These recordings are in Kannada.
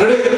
Ready?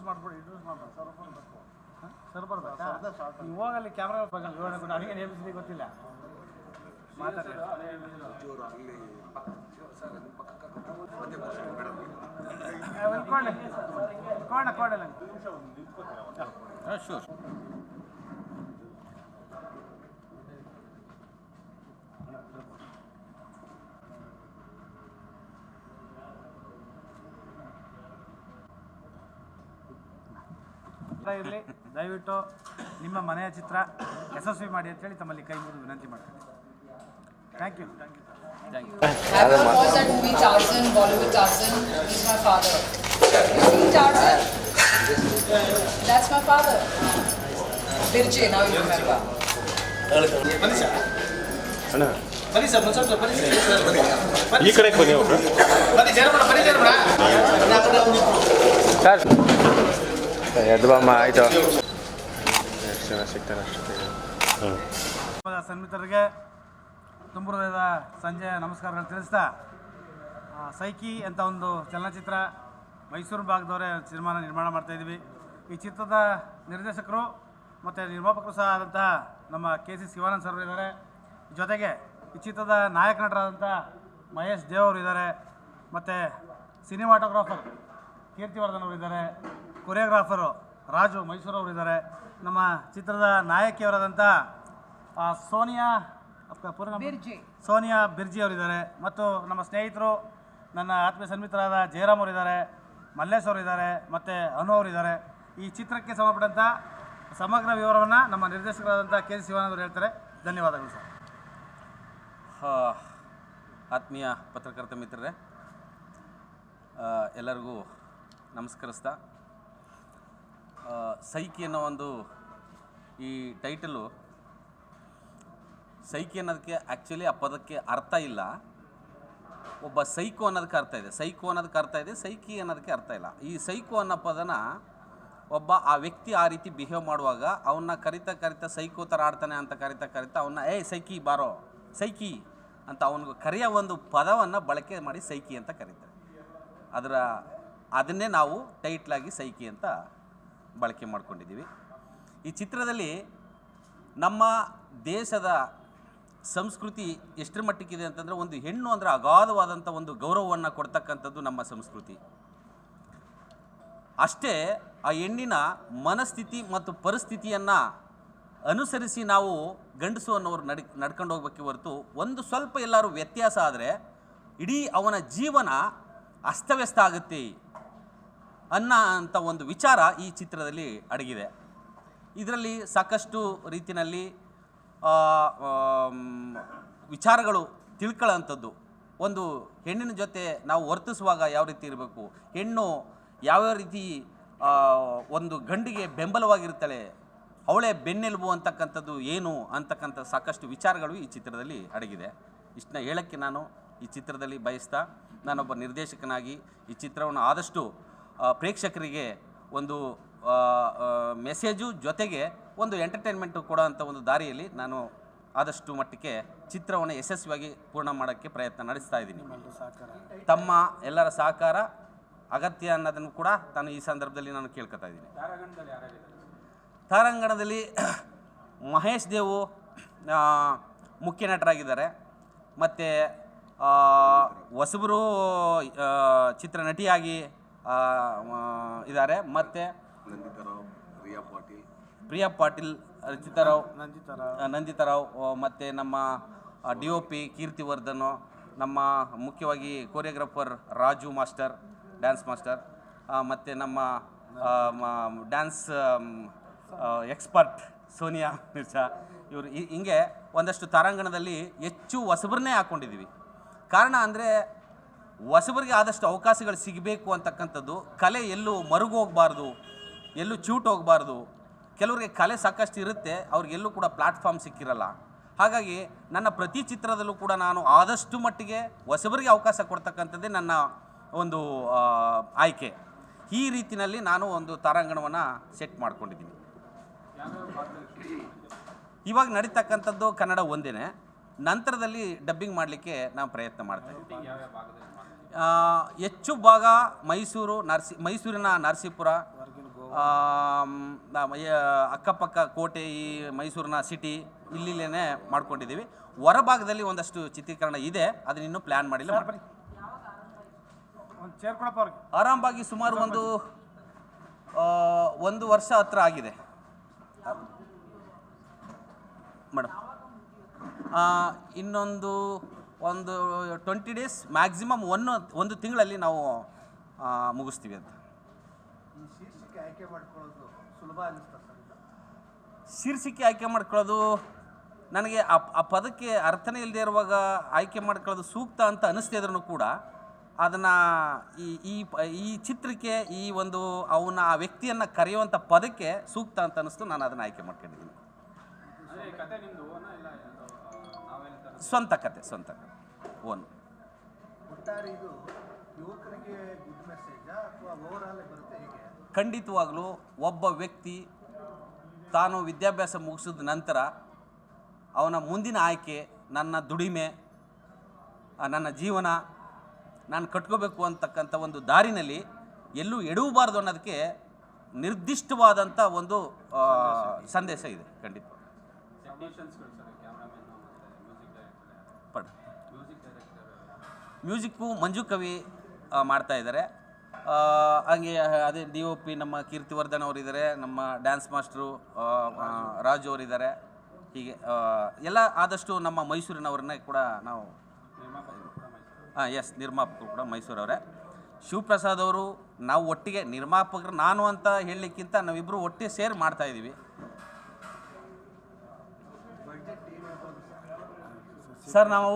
ಇಂಟ್ರೂಸ್ ಮಾಡ್ಬಿಡಿ ಇಂಟ್ರೂಸ್ ಮಾಡ್ಬೋದು ಸರ್ ಬರ್ಬೇಕು. ಸರ್ ಬರ್ಬೇಕಾ? ನೀವು ಹೋಗಲ್ಲಿ ಕ್ಯಾಮ್ರಾ ಬಗ್ಗೆ ವಿವರಣೆ ಕೊಡಿ ನನಗೆ ನೇಮಿಸಿದ್ರೆ ಗೊತ್ತಿಲ್ಲ. ಮಾತಾಡಿ. ಕೊಡಲ್ಲ ಇಟ್ಕೊಂಡೆ ಕೊಡೆ ಇರಲಿ. ದಯವಿಟ್ಟು ನಿಮ್ಮ ಮನೆಯ ಚಿತ್ರ ಯಶಸ್ವಿ ಮಾಡಿ ಅಂತ ಹೇಳಿ ತಮ್ಮಲ್ಲಿ ಕೈಮುಗಿದು ವಿನಂತಿ ಮಾಡ್ತೀನಿ. Thank you thank you have as that movie ಚಾಲ್ಸನ್ Bollywood ಚಾಲ್ಸನ್ ಫಾದರ್ ಫಾದರ್ ಬಿರ್ಜಿ ನೌ ಇಸ್ ಸರ್ ಈ ಕಡೆ ಕೊಡಿ ಸರ್ ಎದ್ದು ಬಾಮ್ಮ ಆಯಿತು ಎಷ್ಟು ಜನ ಸಿಗ್ತಾರೆ ಸನ್ಮಿತರಿಗೆ ತುಂಬ ಹೃದಯದ ಸಂಜೆ ನಮಸ್ಕಾರಗಳು ತಿಳಿಸ್ತಾ ಸೈಕಿ ಅಂತ ಒಂದು ಚಲನಚಿತ್ರ. ಮೈಸೂರು ಭಾಗದವರೇ ಸಿನಿಮಾನ ನಿರ್ಮಾಣ ಮಾಡ್ತಾ ಇದ್ದೀವಿ. ಈ ಚಿತ್ರದ ನಿರ್ದೇಶಕರು ಮತ್ತು ನಿರ್ಮಾಪಕರು ಸಹ ಆದಂತಹ ನಮ್ಮ ಕೆ ಸಿ ಶಿವಾನಂದ್ ಸರ್ ಇದ್ದಾರೆ. ಜೊತೆಗೆ ಈ ಚಿತ್ರದ ನಾಯಕ ನಟರಾದಂಥ ಮಹೇಶ್ ದೇವ್ ಅವರು ಇದ್ದಾರೆ. ಮತ್ತು ಸಿನಿಮಾಟೋಗ್ರಾಫರ್ ಕೀರ್ತಿವರ್ಧನ್ ಅವರು ಇದ್ದಾರೆ. ಕೊರಿಯೋಗ್ರಾಫರು ರಾಜು ಮೈಸೂರು ಅವರು ಇದ್ದಾರೆ ನಮ್ಮ ಚಿತ್ರದ ನಾಯಕಿಯವರಾದಂಥ ಸೋನಿಯಾ ಬಿರ್ಜಿ. ಸೋನಿಯಾ ಬಿರ್ಜಿ ಅವರಿದ್ದಾರೆ. ಮತ್ತು ನಮ್ಮ ಸ್ನೇಹಿತರು ನನ್ನ ಆತ್ಮೀಯ ಸನ್ಮಿತರಾದ ಜಯರಾಮ್ ಅವರಿದ್ದಾರೆ ಮಲ್ಲೇಶ್ ಅವರಿದ್ದಾರೆ ಮತ್ತು ಅನು ಅವರಿದ್ದಾರೆ. ಈ ಚಿತ್ರಕ್ಕೆ ಸಂಬಂಧಪಟ್ಟಂಥ ಸಮಗ್ರ ವಿವರವನ್ನು ನಮ್ಮ ನಿರ್ದೇಶಕರಾದಂಥ ಕೆ ಸಿ ಶಿವಾನಂದರು ಅವರು ಹೇಳ್ತಾರೆ. ಧನ್ಯವಾದಗಳು ಸರ್. ಆ, ಆತ್ಮೀಯ ಪತ್ರಕರ್ತ ಮಿತ್ರರೇ ಎಲ್ಲರಿಗೂ ನಮಸ್ಕರಿಸ್ತಾ ಸೈಕಿ ಅನ್ನೋ ಒಂದು ಈ ಟೈಟಲು ಸೈಕಿ ಅನ್ನೋದಕ್ಕೆ ಆ್ಯಕ್ಚುಲಿ ಆ ಪದಕ್ಕೆ ಅರ್ಥ ಇಲ್ಲ. ಒಬ್ಬ ಸೈಕೋ ಅನ್ನೋದಕ್ಕೆ ಅರ್ಥ ಇದೆ. ಸೈಕೋ ಅನ್ನೋದಕ್ಕೆ ಅರ್ಥ ಇದೆ, ಸೈಕಿ ಅನ್ನೋದಕ್ಕೆ ಅರ್ಥ ಇಲ್ಲ. ಈ ಸೈಕೋ ಅನ್ನೋ ಪದನ ಒಬ್ಬ ಆ ವ್ಯಕ್ತಿ ಆ ರೀತಿ ಬಿಹೇವ್ ಮಾಡುವಾಗ ಅವನ್ನ ಕರಿತಾ ಕರಿತಾ ಸೈಕೋ ಥರ ಆಡ್ತಾನೆ ಅಂತ ಕರಿತಾ ಕರಿತಾ ಅವನ್ನ ಏಯ್ ಸೈಕಿ ಬಾರೋ, ಸೈಕಿ ಅಂತ ಅವನಿಗೆ ಕರೆಯ ಒಂದು ಪದವನ್ನು ಬಳಕೆ ಮಾಡಿ ಸೈಕಿ ಅಂತ ಕರೀತಾರೆ. ಅದರ, ಅದನ್ನೇ ನಾವು ಟೈಟ್ಲಾಗಿ ಸೈಕಿ ಅಂತ ಬಳಕೆ ಮಾಡಿಕೊಂಡಿದ್ದೀವಿ. ಈ ಚಿತ್ರದಲ್ಲಿ ನಮ್ಮ ದೇಶದ ಸಂಸ್ಕೃತಿ ಎಷ್ಟರ ಮಟ್ಟಿಗಿದೆ ಅಂತಂದರೆ ಒಂದು ಹೆಣ್ಣು ಅಂದರೆ ಅಗಾಧವಾದಂಥ ಒಂದು ಗೌರವವನ್ನು ಕೊಡ್ತಕ್ಕಂಥದ್ದು ನಮ್ಮ ಸಂಸ್ಕೃತಿ. ಅಷ್ಟೇ ಆ ಹೆಣ್ಣಿನ ಮನಸ್ಥಿತಿ ಮತ್ತು ಪರಿಸ್ಥಿತಿಯನ್ನು ಅನುಸರಿಸಿ ನಾವು ಗಂಡಸು ಅನ್ನೋರು ನಡ್ ನಡ್ಕೊಂಡು ಹೋಗ್ಬೇಕೆ ಹೊರತು ಒಂದು ಸ್ವಲ್ಪ ಎಲ್ಲರೂ ವ್ಯತ್ಯಾಸ ಆದರೆ ಇಡೀ ಅವನ ಜೀವನ ಅಸ್ತವ್ಯಸ್ತ ಆಗುತ್ತೆ. ಅನ್ನೋ ಅಂತ ಒಂದು ವಿಚಾರ ಈ ಚಿತ್ರದಲ್ಲಿ ಅಡಗಿದೆ. ಇದರಲ್ಲಿ ಸಾಕಷ್ಟು ರೀತಿಯಲ್ಲಿ ವಿಚಾರಗಳು ತಿಳ್ಕೊಳ್ಳೋಂಥದ್ದು ಒಂದು ಹೆಣ್ಣಿನ ಜೊತೆ ನಾವು ವರ್ತಿಸುವಾಗ ಯಾವ ರೀತಿ ಇರಬೇಕು? ಹೆಣ್ಣು ಯಾವ್ಯಾವ ರೀತಿ ಒಂದು ಗಂಡಿಗೆ ಬೆಂಬಲವಾಗಿರ್ತಾಳೆ ಅವಳೇ ಬೆನ್ನೆಲುಬು ಅಂತಕ್ಕಂಥದ್ದು ಏನು ಅಂತಕ್ಕಂಥ ಸಾಕಷ್ಟು ವಿಚಾರಗಳು ಈ ಚಿತ್ರದಲ್ಲಿ ಅಡಗಿದೆ. ಇಷ್ಟನ್ನ ಹೇಳೋಕ್ಕೆ ನಾನು ಈ ಚಿತ್ರದಲ್ಲಿ ಬಯಸ್ತಾ, ನಾನೊಬ್ಬ ನಿರ್ದೇಶಕನಾಗಿ ಈ ಚಿತ್ರವನ್ನು ಆದಷ್ಟು ಪ್ರೇಕ್ಷಕರಿಗೆ ಒಂದು ಮೆಸೇಜು ಜೊತೆಗೆ ಒಂದು ಎಂಟರ್ಟೈನ್ಮೆಂಟು ಕೊಡೋ ಅಂಥ ಒಂದು ದಾರಿಯಲ್ಲಿ ನಾನು ಆದಷ್ಟು ಮಟ್ಟಿಗೆ ಚಿತ್ರವನ್ನು ಯಶಸ್ವಿಯಾಗಿ ಪೂರ್ಣ ಮಾಡೋಕ್ಕೆ ಪ್ರಯತ್ನ ನಡೆಸ್ತಾ ಇದ್ದೀನಿ. ತಮ್ಮ ಎಲ್ಲರ ಸಹಕಾರ ಅಗತ್ಯ ಅನ್ನೋದನ್ನು ಕೂಡ ನಾನು ಈ ಸಂದರ್ಭದಲ್ಲಿ ನಾನು ಕೇಳ್ಕೊತಾ ಇದ್ದೀನಿ. ತಾರಾಂಗಣದಲ್ಲಿ ಮಹೇಶ್ ದೇವು ಮುಖ್ಯ ನಟರಾಗಿದ್ದಾರೆ. ಮತ್ತು ಹೊಸಬರು ಚಿತ್ರನಟಿಯಾಗಿ ಚಿತ್ರ ನಟಿಯಾಗಿ ಇದ್ದಾರೆ ಮತ್ತು ಪ್ರಿಯಾ ಪಾಟೀಲ್ ರಚಿತಾರಾವ್ ಆ, ನಂದಿತಾರಾವ್ ಮತ್ತು ನಮ್ಮ ಡಿ ಒ ಪಿ ಕೀರ್ತಿವರ್ಧನ್ ನಮ್ಮ ಮುಖ್ಯವಾಗಿ choreographer Raju master dance master ಮತ್ತು ನಮ್ಮ ಡ್ಯಾನ್ಸ್ ಎಕ್ಸ್ಪರ್ಟ್ ಸೋನಿಯಾ ಮಿರ್ಜಾ. ಇವರು ಹಿಂಗೆ ಒಂದಷ್ಟು ತಾರಾಂಗಣದಲ್ಲಿ ಹೆಚ್ಚು ಹೊಸಬರನ್ನೇ ಹಾಕ್ಕೊಂಡಿದ್ದೀವಿ ಕಾರಣ ಅಂದರೆ ಹೊಸಬರಿಗೆ ಆದಷ್ಟು ಅವಕಾಶಗಳು ಸಿಗಬೇಕು ಅಂತಕ್ಕಂಥದ್ದು, ಕಲೆ ಎಲ್ಲೂ ಮರುಗೋಗಬಾರ್ದು ಎಲ್ಲೂ ಚೂಟ್ ಹೋಗಬಾರ್ದು. ಕೆಲವರಿಗೆ ಕಲೆ ಸಾಕಷ್ಟು ಇರುತ್ತೆ ಅವ್ರಿಗೆಲ್ಲೂ ಕೂಡ ಪ್ಲಾಟ್ಫಾರ್ಮ್ ಸಿಕ್ಕಿರಲ್ಲ. ಹಾಗಾಗಿ ನನ್ನ ಪ್ರತಿ ಚಿತ್ರದಲ್ಲೂ ಕೂಡ ನಾನು ಆದಷ್ಟು ಮಟ್ಟಿಗೆ ಹೊಸಬರಿಗೆ ಅವಕಾಶ ಕೊಡ್ತಕ್ಕಂಥದ್ದೇ ನನ್ನ ಒಂದು ಆಯ್ಕೆ. ಈ ರೀತಿಯಲ್ಲಿ ನಾನು ಒಂದು ತಾರಾಂಗಣವನ್ನು ಸೆಟ್ ಮಾಡ್ಕೊಂಡಿದ್ದೀನಿ. ಇವಾಗ ನಡೀತಕ್ಕಂಥದ್ದು ಕನ್ನಡ ಒಂದೇ ನಂತರದಲ್ಲಿ ಡಬ್ಬಿಂಗ್ ಮಾಡಲಿಕ್ಕೆ ನಾವು ಪ್ರಯತ್ನ ಮಾಡ್ತಾ ಹೆಚ್ಚು ಭಾಗ ಮೈಸೂರು ನರ್ಸಿ ಮೈಸೂರಿನ ನರಸೀಪುರ ಅಕ್ಕಪಕ್ಕ ಕೋಟೆ ಈ ಮೈಸೂರಿನ ಸಿಟಿ ಇಲ್ಲಿಲೇ ಮಾಡ್ಕೊಂಡಿದ್ದೀವಿ. ಹೊರಭಾಗದಲ್ಲಿ ಒಂದಷ್ಟು ಚಿತ್ರೀಕರಣ ಇದೆ ಅದನ್ನ ಇನ್ನೂ ಪ್ಲ್ಯಾನ್ ಮಾಡಿಲ್ಲ. ಆರಾಮಾಗಿ ಸುಮಾರು ಒಂದು ಒಂದು ವರ್ಷ ಹತ್ರ ಆಗಿದೆ. ಮೇಡಮ್. ಇನ್ನೊಂದು ಒಂದು ಟ್ವೆಂಟಿ ಡೇಸ್ ಮ್ಯಾಕ್ಸಿಮಮ್ ಒಂದು ಒಂದು ತಿಂಗಳಲ್ಲಿ ನಾವು ಮುಗಿಸ್ತೀವಿ ಅಂತ. ಶೀರ್ಷಿಕೆ ಆಯ್ಕೆ ಮಾಡ್ಕೊಳ್ಳೋದು ನನಗೆ ಆ ಆ ಪದಕ್ಕೆ ಅರ್ಥನೇ ಇಲ್ಲದೆ ಇರುವಾಗ ಆಯ್ಕೆ ಮಾಡ್ಕೊಳ್ಳೋದು ಸೂಕ್ತ ಅಂತ ಅನ್ನಿಸ್ತಿದ್ರು ಕೂಡ ಅದನ್ನು ಈ ಈ ಪ- ಈ ಚಿತ್ರಕ್ಕೆ ಈ ಒಂದು ಅವನ ಆ ವ್ಯಕ್ತಿಯನ್ನು ಕರೆಯುವಂಥ ಪದಕ್ಕೆ ಸೂಕ್ತ ಅಂತ ಅನ್ನಿಸ್ತು ನಾನು ಅದನ್ನು ಆಯ್ಕೆ ಮಾಡ್ಕೊಂಡಿದ್ದೀನಿ. ಸ್ವಂತ ಕತೆ ಸ್ವಂತ ಕತೆ. ಓನ್. ಖಂಡಿತವಾಗಲೂ ಒಬ್ಬ ವ್ಯಕ್ತಿ ತಾನು ವಿದ್ಯಾಭ್ಯಾಸ ಮುಗಿಸಿದ ನಂತರ ಅವನ ಮುಂದಿನ ಆಯ್ಕೆ ನನ್ನ ದುಡಿಮೆ ನನ್ನ ಜೀವನ ನಾನು ಕಟ್ಕೋಬೇಕು ಅಂತಕ್ಕಂಥ ಒಂದು ದಾರಿನಲ್ಲಿ ಎಲ್ಲೂ ಎಡವಬಾರ್ದು ಅನ್ನೋದಕ್ಕೆ ನಿರ್ದಿಷ್ಟವಾದಂಥ ಒಂದು ಸಂದೇಶ ಇದೆ. ಖಂಡಿತ. ಪಡ್. ಮ್ಯೂಸಿಕ್ಕು ಮಂಜು ಕವಿ ಮಾಡ್ತಾ ಇದ್ದಾರೆ. ಹಾಗೆ, ಅದೇ ಡಿ ಒ ಪಿ ನಮ್ಮ ಕೀರ್ತಿವರ್ಧನ್ ಅವರಿದ್ದಾರೆ, ನಮ್ಮ ಡ್ಯಾನ್ಸ್ ಮಾಸ್ಟ್ರು ರಾಜು ಅವರಿದ್ದಾರೆ. ಹೀಗೆ ಎಲ್ಲ ಆದಷ್ಟು ನಮ್ಮ ಮೈಸೂರಿನವ್ರನ್ನ ಕೂಡ ನಾವು ಹಾಂ ಎಸ್ ನಿರ್ಮಾಪಕರು ಕೂಡ ಮೈಸೂರವರೇ. ಶಿವಪ್ರಸಾದ್ ಅವರು, ನಾವು ಒಟ್ಟಿಗೆ ನಿರ್ಮಾಪಕರು, ನಾನು ಅಂತ ಹೇಳಲಿಕ್ಕಿಂತ ನಾವಿಬ್ಬರು ಒಟ್ಟಿಗೆ ಸೇರ್ ಮಾಡ್ತಾ ಸರ್, ನಾವು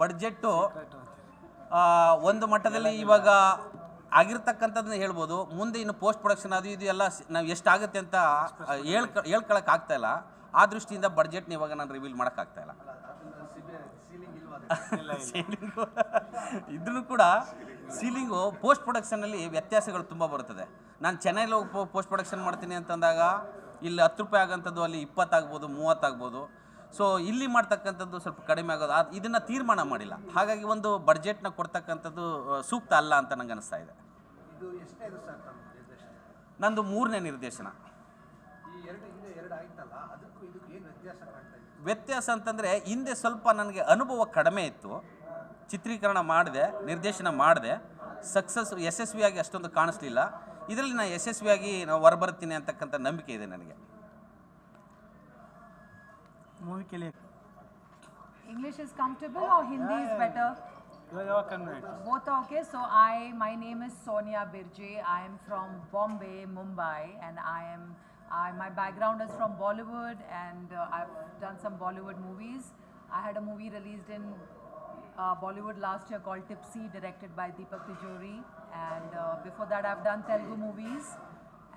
ಬಡ್ಜೆಟ್ಟು ಒಂದು ಮಟ್ಟದಲ್ಲಿ ಇವಾಗ ಆಗಿರ್ತಕ್ಕಂಥದ್ದನ್ನ ಹೇಳ್ಬೋದು. ಮುಂದೆ ಇನ್ನು ಪೋಸ್ಟ್ ಪ್ರೊಡಕ್ಷನ್ ಅದು ಇದು ಎಲ್ಲ ನಾವು ಎಷ್ಟಾಗುತ್ತೆ ಅಂತ ಹೇಳ್ಕ ಹೇಳ್ಕೊಳಕ್ಕೆ ಆಗ್ತಾ ಇಲ್ಲ. ಆ ದೃಷ್ಟಿಯಿಂದ ಬಡ್ಜೆಟ್ನ ಇವಾಗ ನಾನು ರಿವೀಲ್ ಮಾಡೋಕ್ಕಾಗ್ತಾ ಇಲ್ಲ. ಸೀಲಿಂಗು ಇದ್ರೂ ಕೂಡ ಸೀಲಿಂಗು ಪೋಸ್ಟ್ ಪ್ರೊಡಕ್ಷನಲ್ಲಿ ವ್ಯತ್ಯಾಸಗಳು ತುಂಬ ಬರುತ್ತದೆ. ನಾನು ಚೆನ್ನೈಲಿ ಪೋಸ್ಟ್ ಪ್ರೊಡಕ್ಷನ್ ಮಾಡ್ತೀನಿ ಅಂತಂದಾಗ ಇಲ್ಲಿ ಹತ್ತು ರೂಪಾಯಿ ಆಗೋಂಥದ್ದು ಅಲ್ಲಿ ಇಪ್ಪತ್ತಾಗ್ಬೋದು ಮೂವತ್ತಾಗ್ಬೋದು ಸೊ ಇಲ್ಲಿ ಮಾಡ್ತಕ್ಕಂಥದ್ದು ಸ್ವಲ್ಪ ಕಡಿಮೆ ಆಗೋದು. ಅದು ಇದನ್ನು ತೀರ್ಮಾನ ಮಾಡಿಲ್ಲ. ಹಾಗಾಗಿ ಒಂದು ಬಡ್ಜೆಟ್ನ ಕೊಡ್ತಕ್ಕಂಥದ್ದು ಸೂಕ್ತ ಅಲ್ಲ ಅಂತ ನಂಗೆ ಅನಿಸ್ತಾ ಇದೆ. ನಂದು ಮೂರನೇ ನಿರ್ದೇಶನ. ವ್ಯತ್ಯಾಸ ಅಂತಂದರೆ ಹಿಂದೆ ಸ್ವಲ್ಪ ನನಗೆ ಅನುಭವ ಕಡಿಮೆ ಇತ್ತು. ಚಿತ್ರೀಕರಣ ಮಾಡಿದೆ ನಿರ್ದೇಶನ ಮಾಡಿದೆ. ಸಕ್ಸಸ್ ಯಶಸ್ವಿಯಾಗಿ ಅಷ್ಟೊಂದು ಕಾಣಿಸ್ಲಿಲ್ಲ. ಇದರಲ್ಲಿ ನಾನು ಯಶಸ್ವಿಯಾಗಿ ನಾವು ಹೊರಬರ್ತೀನಿ ಅಂತಕ್ಕಂಥ ನಂಬಿಕೆ ಇದೆ ನನಗೆ. English is comfortable or Hindi is better? Yeah, convenient. Both are okay. So I, my name is Sonia Birje. I am from Bombay, Mumbai, and I am, my background is from Bollywood, and uh, I've done some Bollywood movies. I had a movie released in uh, Bollywood last year called Tipsy, directed by Deepak Tijori, and uh, before that I've done Telugu movies,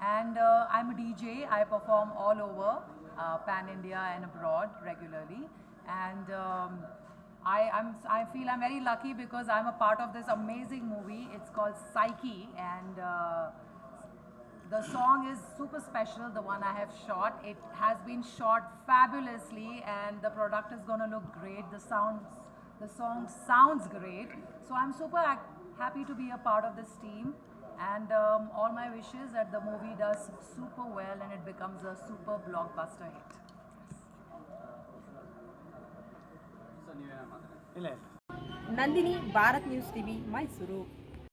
and I'm a DJ. I perform all over uh, pan India and abroad regularly. And um, I, I'm, I feel I'm very lucky because I'm a part of this amazing movie. It's called Psyche, and uh, the song is super special. The one I have shot, it has been shot fabulously, and the product is going to look great. The sounds, the song sounds great. So I'm super happy to be a part of this team. And um, all my wishes that the movie does super well and it becomes a super blockbuster hit. ಇಲ್ಲ ಇಲ್ಲ ನಂದಿನಿ ಭಾರತ್ ನ್ಯೂಸ್ ಟಿವಿ ಮೈಸೂರು